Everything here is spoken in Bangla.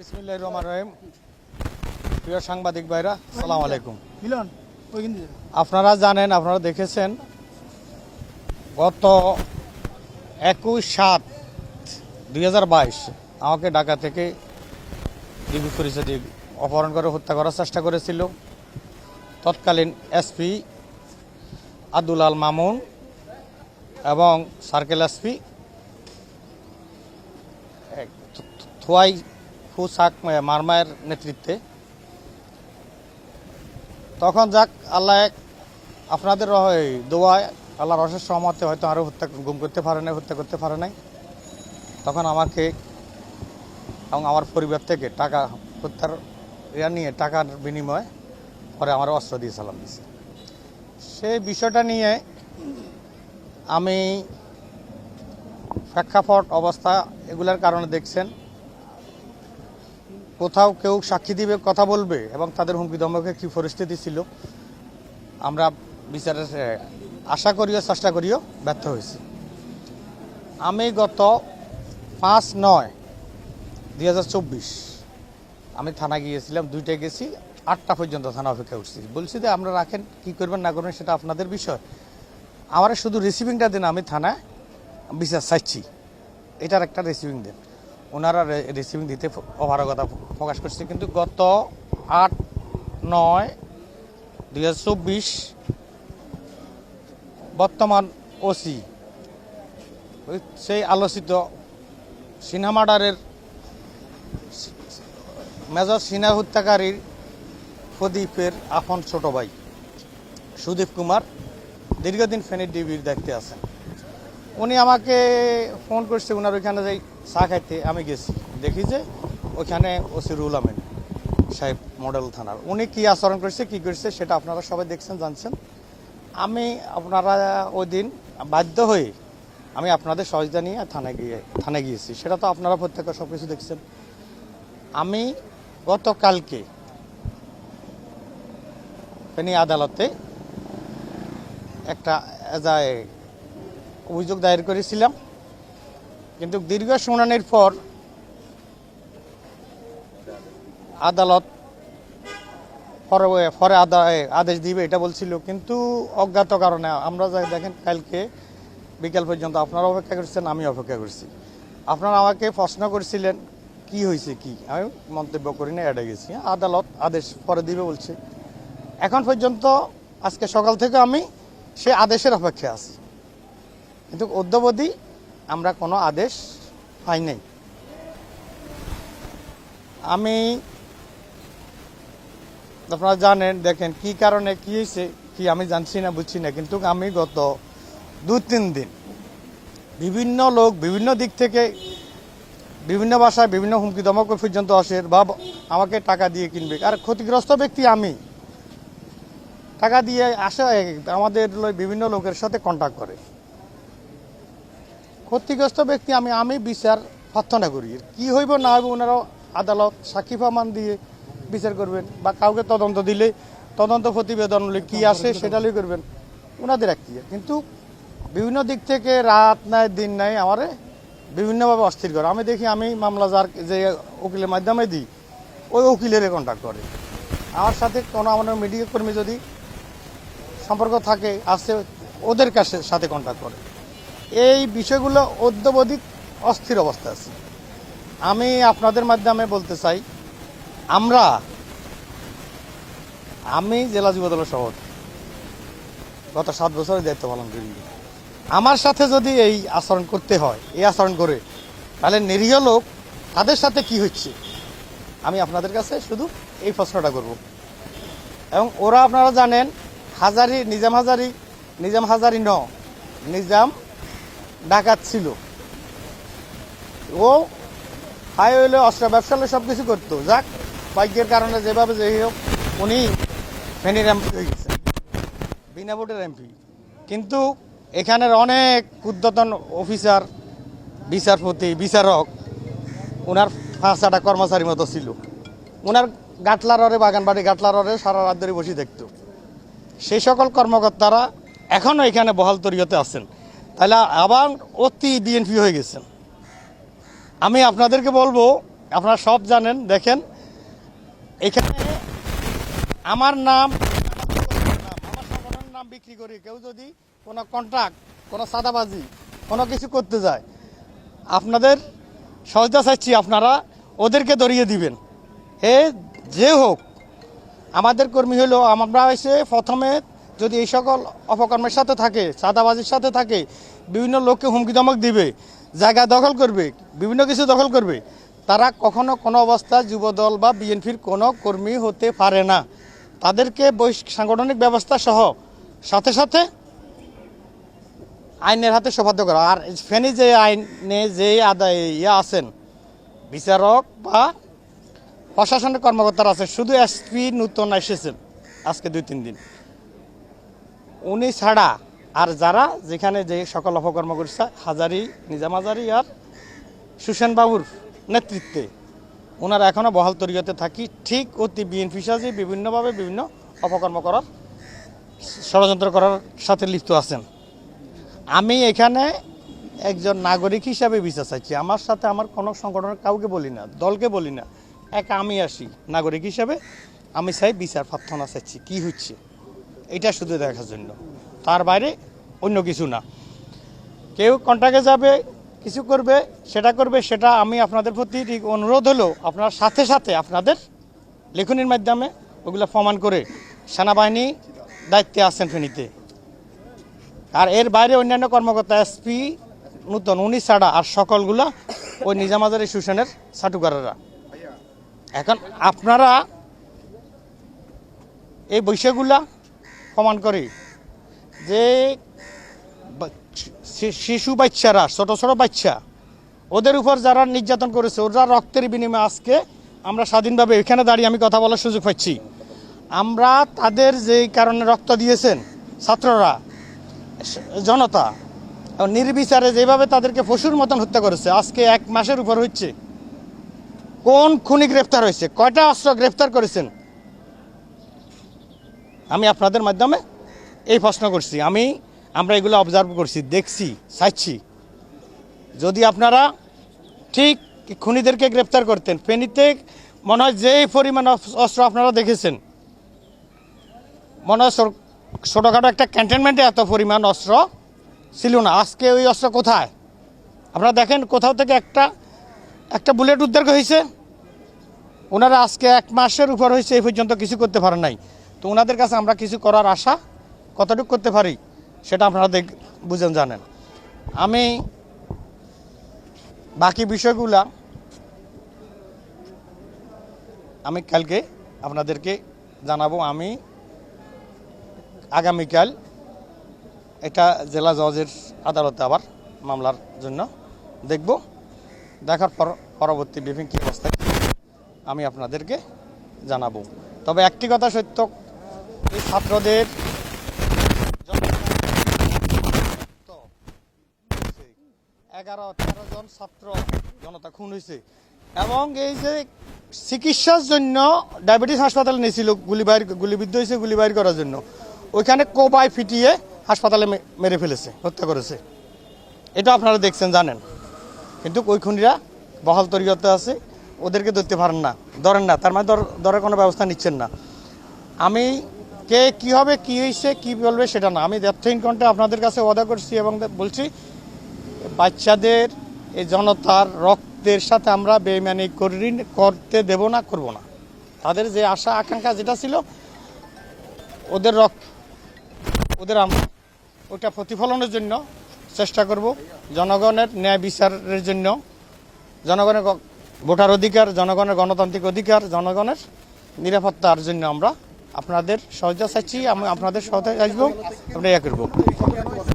বিসমিল্লাহ রহমান রহিম। প্রিয় সাংবাদিক ভাইরা সালাম আলাইকুম। মিলন আপনারা জানেন আপনারা দেখেছেন গত একুশ সাত দুই হাজার বাইশ আমাকে ঢাকা থেকে ডিবি পরিষদে অপহরণ করে হত্যা করার চেষ্টা করেছিল। তৎকালীন এসপি আব্দুল আল মামুন এবং সার্কেল এসপি থোয়াই ফু সাক মারমায়ের নেতৃত্বে। তখন যাক, আল্লাহ আপনাদের দোয়ায় আল্লাহর অশেষ সহমতে হয়তো আরও হত্যা, গুম করতে পারে নাই, হত্যা করতে পারে নাই। তখন আমাকে এবং আমার পরিবার থেকে টাকা হত্যার ইয়া নিয়ে, টাকার বিনিময়ে পরে আমার অস্ত্র দিয়ে সালাম দিয়েছে সেই বিষয়টা নিয়ে আমি প্রেক্ষাপট, অবস্থা এগুলোর কারণে দেখছেন। কোথাও কেউ সাক্ষী দিবে, কথা বলবে এবং তাদের হুমকি দমকে কী পরিস্থিতি ছিল, আমরা বিচারের আশা করিও, চেষ্টা করিও ব্যর্থ হয়েছি। আমি গত পাঁচ নয় দুই আমি থানা গিয়েছিলাম, দুইটায় গেছি, আটটা পর্যন্ত থানা অপেক্ষা করছি। বলছি যে আমরা রাখেন, কি করবেন, না করবেন, সেটা আপনাদের বিষয়। আমার শুধু রিসিভিংটা দিন, আমি থানায় বিচার চাইছি। এটার একটা রিসিভিং দেন। ওনারা রিসিভিং দিতে অপারগতা প্রকাশ করছে। কিন্তু গত আট, নয়, দুই বর্তমান ওসি সেই আলোচিত সিনহা মার্ডারের মেজর সিনহা হত্যাকারীর প্রদীপের আপন ছোট ভাই সুদীপ কুমার দীর্ঘদিন ফেনীর ডিবির দায়িত্বে আছেন। উনি আমাকে ফোন করছে ওনার ওইখানে যাই চা খাইতে আমি গেছি। দেখি যে ওইখানে ওসি রুল আমিন সাহেব মডেল থানার। উনি কি আচরণ করছে, কি করছে সেটা আপনারা সবাই দেখছেন, জানছেন। আমি আপনারা ওই দিন বাধ্য হয়ে আমি আপনাদের সহযোগিতা নিয়ে থানায় গিয়ে, থানায় গিয়েছি। সেটা তো আপনারা প্রত্যেক সব কিছু দেখছেন। আমি গতকালকে ফেনী আদালতে একটা অভিযোগ দায়ের করেছিলাম। কিন্তু দীর্ঘ শুনানির পর আদালত আদা- আদেশ দিবে, এটা বলছিল। কিন্তু অজ্ঞাত কারণে আমরা যা দেখেন, কালকে বিকাল পর্যন্ত আপনারা অপেক্ষা করছেন আমি অপেক্ষা করছি। আপনারা আমাকে প্রশ্ন করেছিলেন, কি হয়েছে কি? আমি মন্তব্য করি না এড়ে গেছি। আদালত আদেশ পরে দিবে বলছে। এখন পর্যন্ত, আজকে সকাল থেকে আমি সে আদেশের অপেক্ষায় আছি। কিন্তু অদ্যবধি আমরা কোনো আদেশ পাই নাই। আমি, আপনারা জানেন, দেখেন কি কারণে কি হয়েছে, কি আমি জানছি না, বুঝছি না, কিন্তু আমি গত দু তিন দিন বিভিন্ন লোক বিভিন্ন দিক থেকে বিভিন্ন ভাষায় বিভিন্ন হুমকি দমক পর্যন্ত আসে বা আমাকে টাকা দিয়ে কিনবে। আর ক্ষতিগ্রস্ত ব্যক্তি আমি। টাকা দিয়ে আসে, আমাদের বিভিন্ন লোকের সাথে কন্ট্যাক্ট করে। ক্ষতিগ্রস্ত ব্যক্তি আমি আমি বিচার প্রার্থনা করি। কি হইব না হইব ওনারা আদালত সাক্ষী প্রমাণ দিয়ে বিচার করবেন বা কাউকে তদন্ত দিলে, তদন্ত প্রতিবেদন কি আসে সেটা করবেন। ওনাদের একটি কিন্তু বিভিন্ন দিক থেকে রাত নাই, দিন নাই, আমারে বিভিন্নভাবে অস্থির করে। আমি দেখি আমি মামলা যার যে উকিলের মাধ্যমে দিই, ওই উকিলের কন্ট্যাক্ট করে। আমার সাথে কোনো আমাদের মিডিয়া কর্মী যদি সম্পর্ক থাকে, আসে, ওদের কাছে সাথে কন্ট্যাক্ট করে। এই বিষয়গুলো অদ্যবধি অস্থির অবস্থা আছে। আমি আপনাদের মাধ্যমে বলতে চাই, আমরা, আমি জেলা যুবদলের সভাপতি, গত সাত বছরের দায়িত্ব পালন করি আমার সাথে যদি এই আচরণ করতে হয়, এই আচরণ করে, তাহলে নিরীহ লোক তাদের সাথে কি হচ্ছে? আমি আপনাদের কাছে শুধু এই প্রশ্নটা করব। এবং ওরা আপনারা জানেন, হাজারি, নিজাম হাজারি নিজাম হাজারি ন, নিজাম ডাকাত ছিল। ও হাই হইলে অস্ত্র ব্যবসা সব কিছু করতো। যাক, ভাগ্যের কারণে যেভাবে যে হোক, উনি ফেনীর এমপি হয়ে গেছেন বিনা ভোটের এমপি। কিন্তু এখানের অনেক উদ্যতন অফিসার, বিচারপতি, বিচারক ওনার পাঁচটা কর্মচারীর মতো ছিল। ওনার গাটলাররে বাগান বাড়ি গাটলাররে সারা রাত ধরে বসে দেখত সেই সকল কর্মকর্তারা এখনও এখানে বহাল তরিয়তে আছেন। তাহলে আবার অতি বিএনপি হয়ে গেছেন। আমি আপনাদেরকে বলব, আপনারা সব জানেন, দেখেন, এখানে আমার নাম, আমার সংগঠনের নাম বিক্রি করি। কেউ যদি কোনো কন্ট্রাক্ট কোনো সাদাবাজি কোনো কিছু করতে যায়, আপনাদের সহজতা চাইছি আপনারা, ওদেরকে ধরিয়ে দিবেন। হে যে হোক, আমাদের কর্মী হলো, আমরা এসে প্রথমে যদি এই সকল অপকর্মের সাথে থাকে, চাঁদাবাজির সাথে থাকে, বিভিন্ন লোককে হুমকি দমক দিবে, জায়গা দখল করবে, বিভিন্ন কিছু দখল করবে, তারা কখনো কোনো অবস্থা যুবদল বা বিএনপির কোনো কর্মী হতে পারে না। তাদেরকে সাংগঠনিক ব্যবস্থা সহ সাথে সাথে আইনের হাতে সোপাদ্য করা। আর ফেনী যে আইনে যে আদায় ইয়ে আছেন, বিচারক বা প্রশাসনের কর্মকর্তারা আছে শুধু এসপি নূতন এসেছেন আজকে দুই তিন দিন। উনি ছাড়া আর যারা যেখানে যে সকল অপকর্ম করছে, হাজারি, নিজাম হাজারি আর সুসেন বাবুর নেতৃত্বে ওনারা এখনও বহাল তরিয়তে থাকি, ঠিক অতি বিএনপি সাজে বিভিন্নভাবে বিভিন্ন অপকর্ম করার, ষড়যন্ত্র করার সাথে লিপ্ত আছেন। আমি এখানে একজন নাগরিক হিসাবে বিচার চাইছি। আমার সাথে আমার কোনো সংগঠনের কাউকে বলি না, দলকে বলি না। এক আমি আসি, নাগরিক হিসাবে আমি চাই বিচার প্রার্থনা চাইছি। কি হচ্ছে? এটা শুধু দেখার জন্য। তার বাইরে অন্য কিছু না। কেউ কন্ট্রাক্টে যাবে, কিছু করবে, সেটা করবে, সেটা আমি আপনাদের প্রতি অনুরোধ হলো আপনার সাথে সাথে আপনাদের লেখনির মাধ্যমে ওগুলো প্রমাণ করে সেনাবাহিনী দায়িত্বে আছেন ফেনীতে। আর এর বাইরে অন্যান্য কর্মকর্তা এসপি নূতন, উনি ছাড়া আর সকলগুলা ওই নিজামাজারি সুসেনের সাটুকারেরা এখন আপনারা এই বৈশাখগুলা প্রমাণ করে যে শিশু বাচ্চারা, ছোট ছোট বাচ্চা, ওদের উপর যারা নির্যাতন করেছে, ওরা রক্তের বিনিময়ে আজকে আমরা স্বাধীনভাবে এখানে দাঁড়িয়ে আমি কথা বলার সুযোগ পাচ্ছি। আমরা তাদের যেই কারণে রক্ত দিয়েছেন ছাত্ররা, জনতা, নির্বিচারে যেভাবে তাদেরকে পশুর মতন হত্যা করেছে, আজকে এক মাসের উপর হচ্ছে। কোন খুনি গ্রেফতার হয়েছে? কয়টা অস্ত্র গ্রেফতার করেছেন? আমি আপনাদের মাধ্যমে এই প্রশ্ন করছি। আমি, আমরা এগুলো অবজার্ভ করছি, দেখছি চাইছি যদি আপনারা ঠিক খুনিদেরকে গ্রেপ্তার করতেন, ফেনীতে মনে হয় যেই পরিমাণ অস্ত্র আপনারা দেখেছেন, মনে হয় ছোট- ছোটোখাটো একটা ক্যান্টনমেন্টে এত পরিমাণ অস্ত্র ছিল না। আজকে ওই অস্ত্র কোথায়? আপনারা দেখেন, কোথাও থেকে একটা একটা বুলেট উদ্ধার হয়েছে। ওনারা আজকে এক মাসের উপর হয়েছে, এই পর্যন্ত কিছু করতে পারে নাই। তো ওনাদের কাছে আমরা কিছু করার আশা কতটুকু করতে পারি সেটা আপনারা দেখ, বুঝেন, জানেন। আমি বাকি বিষয়গুলা আমি কালকে আপনাদেরকে জানাব। আমি আগামীকাল এটা জেলা জজের আদালতে আবার মামলার জন্য দেখব। দেখার পর পরবর্তী ব্রিফিং কী অবস্থায়, আমি আপনাদেরকে জানাব। তবে একটি কথা সত্য এই ছাত্রদের এগারো, তেরো জন ছাত্র জনতা খুন হয়েছে এবং এই যে চিকিৎসার জন্য ডায়াবেটিস হাসপাতালে নিয়েছিল গুলিবাইর গুলিবিদ্ধ হয়েছে গুলিবাইর করার জন্য। ওইখানে কোবাই ফিটিয়ে হাসপাতালে মেরে ফেলেছে, হত্যা করেছে। এটা আপনারা দেখছেন, জানেন। কিন্তু ওই খুনিরা বহাল তরিগতে আছে, ওদেরকে ধরতে পারেন না, ধরেন না, তার মানে ধর, ধরার কোনো ব্যবস্থা নিচ্ছেন না। আমি কে কি হবে, কি হয়েছে কি বলবে সেটা না। আমি দ্যাথিন কণ্ঠে আপনাদের কাছে ওয়াদা করছি এবং বলছি, বাচ্চাদের, এই জনতার রক্তের সাথে আমরা বেইমানি করি, করতে দেব না, করব না। তাদের যে আশা, আকাঙ্ক্ষা যেটা ছিল, ওদের রক্ত, ওদের আমরা ওটা প্রতিফলনের জন্য চেষ্টা করব। জনগণের ন্যায় বিচারের জন্য, জনগণের ভোটার অধিকার, জনগণের গণতান্ত্রিক অধিকার, জনগণের নিরাপত্তার জন্য আমরা আপনাদের সহযোগিতা চাইছি আমি আপনাদের সহযোগিতা আসব আমরা ইয়া করব।